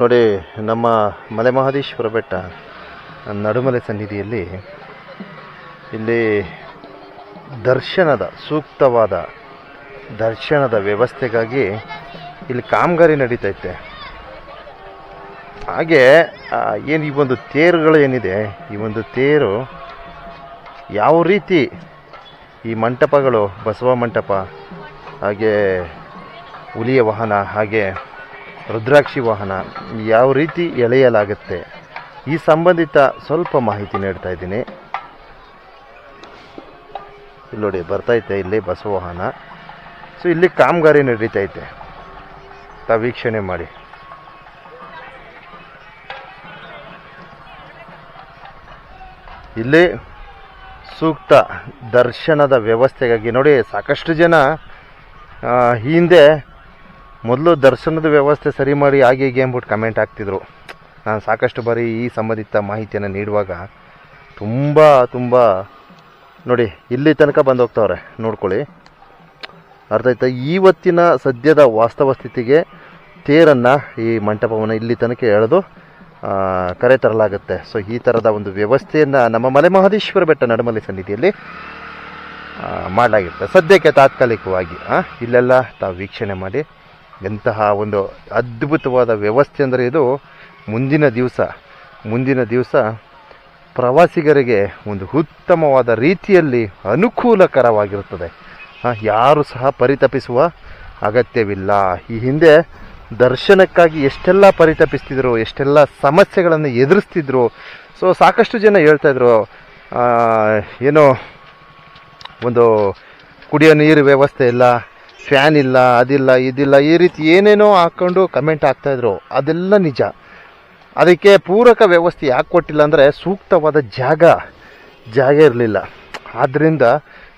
ನೋಡಿ, ನಮ್ಮ ಮಲೆ ಮಹದೇಶ್ವರ ಬೆಟ್ಟ, ನಡುಮಲೆ ಸನ್ನಿಧಿಯಲ್ಲಿ ಇಲ್ಲಿ ದರ್ಶನದ, ಸೂಕ್ತವಾದ ದರ್ಶನದ ವ್ಯವಸ್ಥೆಗಾಗಿ ಇಲ್ಲಿ ಕಾಮಗಾರಿ ನಡೀತೈತೆ ಹಾಗೆ ಏನು ಈ ಒಂದು ತೇರುಗಳು ಏನಿದೆ, ಈ ಒಂದು ತೇರು ಯಾವ ರೀತಿ ಈ ಮಂಟಪಗಳು, ಬಸವ ಮಂಟಪ, ಹಾಗೆ ಹುಲಿಯ ವಾಹನ, ಹಾಗೆ ರುದ್ರಾಕ್ಷಿ ವಾಹನ ಯಾವ ರೀತಿ ಎಳೆಯಲಾಗುತ್ತೆ ಈ ಸಂಬಂಧಿತ ಸ್ವಲ್ಪ ಮಾಹಿತಿ ನೀಡ್ತಾ ಇದ್ದೀನಿ. ಇಲ್ಲಿ ನೋಡಿ ಬರ್ತೈತೆ ಇಲ್ಲಿ ಬಸ್ ವಾಹನ. ಸೊ ಇಲ್ಲಿ ಕಾಮಗಾರಿ ನಡೀತೈತೆ ತಾವು ವೀಕ್ಷಣೆ ಮಾಡಿ. ಇಲ್ಲಿ ಸೂಕ್ತ ದರ್ಶನದ ವ್ಯವಸ್ಥೆಗಾಗಿ ನೋಡಿ, ಸಾಕಷ್ಟು ಜನ ಹಿಂದೆ ಮೊದಲು ದರ್ಶನದ ವ್ಯವಸ್ಥೆ ಸರಿ ಮಾಡಿ ಹಾಗೆ ಹೀಗೆ ಅಂದ್ಬಿಟ್ಟು ಕಮೆಂಟ್ ಹಾಕ್ತಿದ್ರು. ನಾನು ಸಾಕಷ್ಟು ಬಾರಿ ಈ ಸಂಬಂಧಿತ ಮಾಹಿತಿಯನ್ನು ನೀಡುವಾಗ ತುಂಬ ತುಂಬ ನೋಡಿ, ಇಲ್ಲಿ ತನಕ ಬಂದು ಹೋಗ್ತಾವ್ರೆ, ನೋಡ್ಕೊಳ್ಳಿ. ಅರ್ಥ ಆಯ್ತಾ? ಇವತ್ತಿನ ಸದ್ಯದ ವಾಸ್ತವ ಸ್ಥಿತಿಗೆ ತೇರನ್ನು ಈ ಮಂಟಪವನ್ನು ಇಲ್ಲಿ ತನಕ ಎಳೆದು ಕರೆ ತರಲಾಗುತ್ತೆ. ಸೊ ಈ ಥರದ ಒಂದು ವ್ಯವಸ್ಥೆಯನ್ನು ನಮ್ಮ ಮಲೆ ಮಹದೇಶ್ವರ ಬೆಟ್ಟ ನಡುಮಲೆ ಸನ್ನಿಧಿಯಲ್ಲಿ ಮಾಡಲಾಗಿರುತ್ತೆ. ಸದ್ಯಕ್ಕೆ ತಾತ್ಕಾಲಿಕವಾಗಿ ಇಲ್ಲೆಲ್ಲ ತಾವು ವೀಕ್ಷಣೆ ಮಾಡಿ. ಎಂತಹ ಒಂದು ಅದ್ಭುತವಾದ ವ್ಯವಸ್ಥೆ ಅಂದರೆ ಇದು ಮುಂದಿನ ದಿವಸ. ಮುಂದಿನ ದಿವಸ ಪ್ರವಾಸಿಗರಿಗೆ ಒಂದು ಉತ್ತಮವಾದ ರೀತಿಯಲ್ಲಿ ಅನುಕೂಲಕರವಾಗಿರುತ್ತದೆ. ಯಾರು ಸಹ ಪರಿತಪಿಸುವ ಅಗತ್ಯವಿಲ್ಲ. ಈ ಹಿಂದೆ ದರ್ಶನಕ್ಕಾಗಿ ಎಷ್ಟೆಲ್ಲ ಪರಿತಪಿಸ್ತಿದ್ರು, ಎಷ್ಟೆಲ್ಲ ಸಮಸ್ಯೆಗಳನ್ನು ಎದುರಿಸ್ತಿದ್ರು. ಸೊ ಸಾಕಷ್ಟು ಜನ ಹೇಳ್ತಾಯಿದ್ರು ಏನೋ ಒಂದು ಕುಡಿಯೋ ನೀರು ವ್ಯವಸ್ಥೆ ಇಲ್ಲ ಫ್ಯಾನ್ ಇಲ್ಲ, ಅದಿಲ್ಲ, ಇದಿಲ್ಲ, ಈ ರೀತಿ ಏನೇನೋ ಹಾಕ್ಕೊಂಡು ಕಮೆಂಟ್ ಹಾಕ್ತಾಯಿದ್ರು ಅದೆಲ್ಲ ನಿಜ. ಅದಕ್ಕೆ ಪೂರಕ ವ್ಯವಸ್ಥೆ ಯಾಕೆ ಕೊಟ್ಟಿಲ್ಲ ಅಂದರೆ ಸೂಕ್ತವಾದ ಜಾಗ ಜಾಗ ಇರಲಿಲ್ಲ. ಆದ್ದರಿಂದ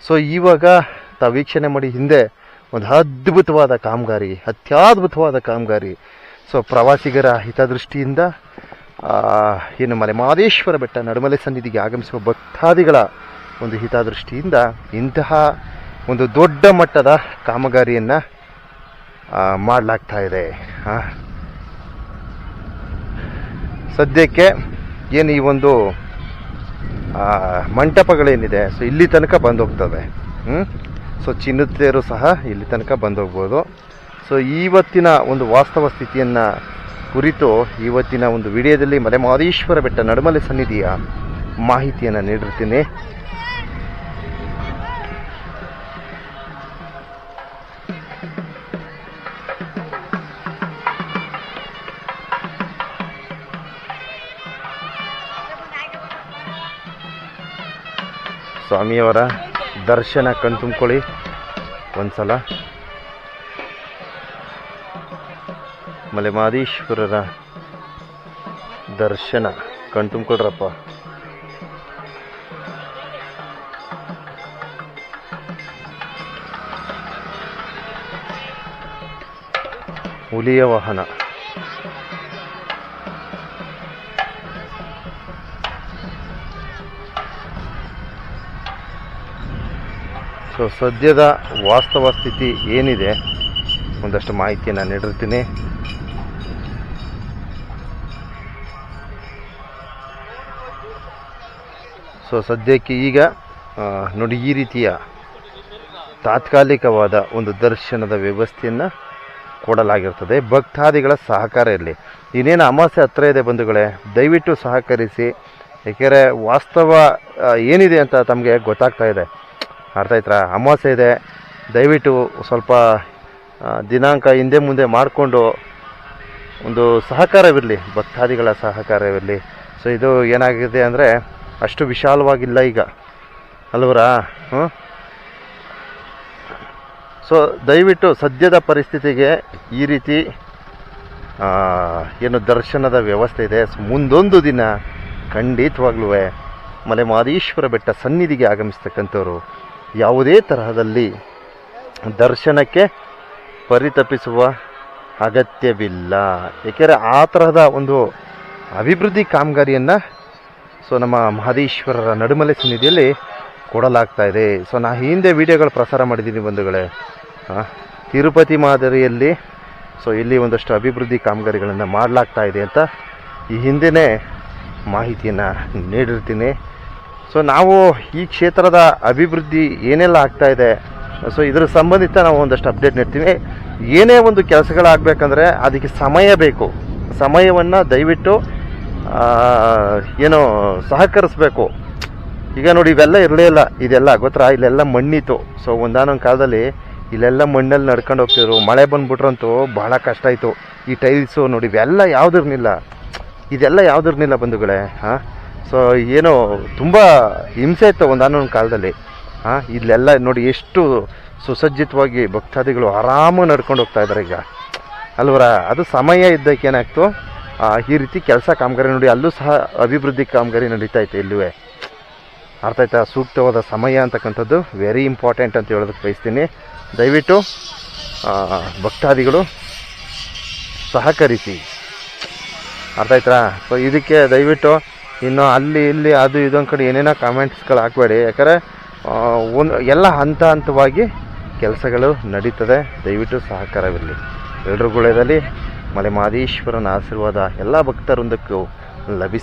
ಸೊ ಇವಾಗ ತಾವು ವೀಕ್ಷಣೆ ಮಾಡಿ ಹಿಂದೆ ಒಂದು ಅದ್ಭುತವಾದ ಕಾಮಗಾರಿ, ಅತ್ಯದ್ಭುತವಾದ ಕಾಮಗಾರಿ. ಸೊ ಪ್ರವಾಸಿಗರ ಹಿತದೃಷ್ಟಿಯಿಂದ ಏನು ಮಲೆ ಮಹದೇಶ್ವರ ಬೆಟ್ಟ ನಡುಮಲೆ ಸನ್ನಿಧಿಗೆ ಆಗಮಿಸುವ ಭಕ್ತಾದಿಗಳ ಒಂದು ಹಿತದೃಷ್ಟಿಯಿಂದ ಇಂತಹ ಒಂದು ದೊಡ್ಡ ಮಟ್ಟದ ಕಾಮಗಾರಿಯನ್ನು ಮಾಡಲಾಗ್ತಾ ಇದೆ. ಸದ್ಯಕ್ಕೆ ಏನು ಈ ಒಂದು ಮಂಟಪಗಳೇನಿದೆ, ಸೊ ಇಲ್ಲಿ ತನಕ ಬಂದು ಹೋಗ್ತವೆ ಹ್ಞೂ ಸೊ ಚಿನ್ನತೆಯರು ಸಹ ಇಲ್ಲಿ ತನಕ ಬಂದು ಹೋಗ್ಬೋದು ಸೊ ಇವತ್ತಿನ ಒಂದು ವಾಸ್ತವ ಸ್ಥಿತಿಯನ್ನು ಕುರಿತು ಇವತ್ತಿನ ಒಂದು ವಿಡಿಯೋದಲ್ಲಿ ಮಲೆ ಮಹದೇಶ್ವರ ಬೆಟ್ಟ ನಡುಮಲೆ ಸನ್ನಿಧಿಯ ಮಾಹಿತಿಯನ್ನು ನೀಡಿರ್ತೀನಿ. ಸ್ವಾಮಿಯವರ ದರ್ಶನ ಕಣ್ತುಂಬ್ಕೊಳ್ಳಿ. ಒಂದ್ಸಲ. ಮಲೆಮಾದೀಶ್ವರರ ದರ್ಶನ ಕಣ್ತುಂಬ್ಕೊಳ್ರಪ್ಪ. ಹುಲಿಯ ವಾಹನ. ಸೊ ಸದ್ಯದ ವಾಸ್ತವ ಸ್ಥಿತಿ ಏನಿದೆ ಒಂದಷ್ಟು ಮಾಹಿತಿಯನ್ನು ನೀಡಿರ್ತೀನಿ. ಸೊ ಸದ್ಯಕ್ಕೆ ಈಗ ನೋಡಿ ಈ ರೀತಿಯ ತಾತ್ಕಾಲಿಕವಾದ ಒಂದು ದರ್ಶನದ ವ್ಯವಸ್ಥೆಯನ್ನು ಕೊಡಲಾಗಿರ್ತದೆ. ಭಕ್ತಾದಿಗಳ ಸಹಕಾರ ಇರಲಿ. ಇನ್ನೇನು ಅಮಾವಾಸ್ಯೆ ಹತ್ರ ಇದೆ ಬಂಧುಗಳೇ, ದಯವಿಟ್ಟು ಸಹಕರಿಸಿ. ಏಕೆಂದರೆ ವಾಸ್ತವ ಏನಿದೆ ಅಂತ ತಮಗೆ ಗೊತ್ತಾಗ್ತಾ ಇದೆ. ಅರ್ಥ ಆಯ್ತಾ ಅಮಾವಾಸ್ಯೆ ಇದೆ. ದಯವಿಟ್ಟು ಸ್ವಲ್ಪ ದಿನಾಂಕ ಹಿಂದೆ ಮುಂದೆ ಮಾಡಿಕೊಂಡು ಒಂದು ಸಹಕಾರವಿರಲಿ, ಭಕ್ತಾದಿಗಳ ಸಹಕಾರವಿರಲಿ. ಸೊ ಇದು ಏನಾಗಿದೆ ಅಂದರೆ, ಅಷ್ಟು ವಿಶಾಲವಾಗಿಲ್ಲ ಈಗ. ಅಲ್ವರಾ? ಹ್ಞೂ ಸೊ ದಯವಿಟ್ಟು ಸದ್ಯದ ಪರಿಸ್ಥಿತಿಗೆ ಈ ರೀತಿ ಏನು ದರ್ಶನದ ವ್ಯವಸ್ಥೆ ಇದೆ. ಮುಂದೊಂದು ದಿನ ಖಂಡಿತವಾಗ್ಲೂ ಮಲೆ ಮಹದೇಶ್ವರ ಬೆಟ್ಟ ಸನ್ನಿಧಿಗೆ ಆಗಮಿಸ್ತಕ್ಕಂಥವ್ರು ಯಾವುದೇ ತರಹದಲ್ಲಿ ದರ್ಶನಕ್ಕೆ ಪರಿತಪಿಸುವ ಅಗತ್ಯವಿಲ್ಲ. ಏಕೆಂದರೆ ಆ ತರಹದ ಒಂದು ಅಭಿವೃದ್ಧಿ ಕಾಮಗಾರಿಯನ್ನು ಸೊ ನಮ್ಮ ಮಹದೇಶ್ವರರ ನಡುಮಲೆ ಸನ್ನಿಧಿಯಲ್ಲಿ ಕೊಡಲಾಗ್ತಾ ಇದೆ. ಸೊ ನಾ ಹಿಂದೆ ವಿಡಿಯೋಗಳು ಪ್ರಸಾರ ಮಾಡಿದ್ದೀನಿ ಬಂಧುಗಳೇ. ತಿರುಪತಿ ಮಾದರಿಯಲ್ಲಿ ಸೊ ಇಲ್ಲಿ ಒಂದಷ್ಟು ಅಭಿವೃದ್ಧಿ ಕಾಮಗಾರಿಗಳನ್ನು ಮಾಡಲಾಗ್ತಾ ಇದೆ ಅಂತ ಈ ಹಿಂದೆನೇ ಮಾಹಿತಿಯನ್ನು ನೀಡಿರ್ತೀನಿ. ಸೊ ನಾವು ಈ ಕ್ಷೇತ್ರದ ಅಭಿವೃದ್ಧಿ ಏನೆಲ್ಲ ಆಗ್ತಾ ಇದೆ? ಸೊ ಇದ್ರ ಸಂಬಂಧಿತ ನಾವು ಒಂದಷ್ಟು ಅಪ್ಡೇಟ್ ನೀಡ್ತೀವಿ ಏನೇ ಒಂದು ಕೆಲಸಗಳಾಗಬೇಕಂದ್ರೆ ಅದಕ್ಕೆ ಸಮಯ ಬೇಕು. ಸಮಯವನ್ನು ದಯವಿಟ್ಟು ಏನು ಸಹಕರಿಸ್ಬೇಕು. ಈಗ ನೋಡಿ, ಇವೆಲ್ಲ ಇರಲೇ ಇಲ್ಲ. ಇದೆಲ್ಲ ಗೊತ್ತಾ? ಇಲ್ಲೆಲ್ಲ ಮಣ್ಣಿತ್ತು. ಸೊ ಒಂದಾನೊಂದು ಕಾಲದಲ್ಲಿ ಇಲ್ಲೆಲ್ಲ ಮಣ್ಣಲ್ಲಿ ನಡ್ಕೊಂಡು ಹೋಗ್ತಿದ್ರು. ಮಳೆ ಬಂದುಬಿಟ್ರಂತೂ ಬಹಳ ಕಷ್ಟ ಆಯಿತು. ಈ ಟೈಲ್ಸು ನೋಡಿ, ಇವೆಲ್ಲ ಯಾವುದಿರ್ನಿಲ್ಲ ಇದೆಲ್ಲ ಯಾವುದಿರ್ನಿಲ್ಲ ಬಂಧುಗಳೇ? ಹಾಂ? ಸೊ ಏನೋ ತುಂಬ ಹಿಂಸೆ ಇತ್ತು ಒಂದಾನೊಂದು ಕಾಲದಲ್ಲಿ. ಹಾಂ, ಇಲ್ಲೆಲ್ಲ ನೋಡಿ ಎಷ್ಟು ಸುಸಜ್ಜಿತವಾಗಿ ಭಕ್ತಾದಿಗಳು ಆರಾಮಾಗಿ ನಡ್ಕೊಂಡು ಹೋಗ್ತಾ ಇದ್ದಾರೆ ಈಗ. ಅಲ್ವರ, ಅದು ಸಮಯ ಇದ್ದಕ್ಕೆ ಏನಾಗ್ತು? ಈ ರೀತಿ ಕೆಲಸ ಕಾಮಗಾರಿ ನೋಡಿ, ಅಲ್ಲೂ ಸಹ ಅಭಿವೃದ್ಧಿ ಕಾಮಗಾರಿ ನಡೀತಾ ಇತ್ತು ಇಲ್ಲೂ ಅರ್ಥ ಆಯ್ತಾ? ಸೂಕ್ತವಾದ ಸಮಯ ಅಂತಕ್ಕಂಥದ್ದು ವೆರಿ ಇಂಪಾರ್ಟೆಂಟ್ ಅಂತ ಹೇಳೋದಕ್ಕೆ ಬಯಸ್ತೀನಿ. ದಯವಿಟ್ಟು ಭಕ್ತಾದಿಗಳು ಸಹಕರಿಸಿ. ಅರ್ಥ ಆಯ್ತಾ? ಸೊ ಇದಕ್ಕೆ ದಯವಿಟ್ಟು ಇನ್ನು ಅಲ್ಲಿ ಇಲ್ಲಿ ಅದು ಇದೊಂದು ಕಡೆ ಏನೇನೋ ಕಾಮೆಂಟ್ಸ್ಗಳು ಹಾಕಬೇಡಿ. ಯಾಕಂದರೆ ಒಂದು ಎಲ್ಲ ಹಂತ ಹಂತವಾಗಿ ಕೆಲಸಗಳು ನಡೀತದೆ. ದಯವಿಟ್ಟು ಸಹಕಾರವಿರಲಿ. ಗುಳೆದಲ್ಲಿ ಮಲೆ ಮಾದೇಶ್ವರನ ಆಶೀರ್ವಾದ ಎಲ್ಲ ಭಕ್ತರೊಂದಕ್ಕೂ ಲಭಿಸಿ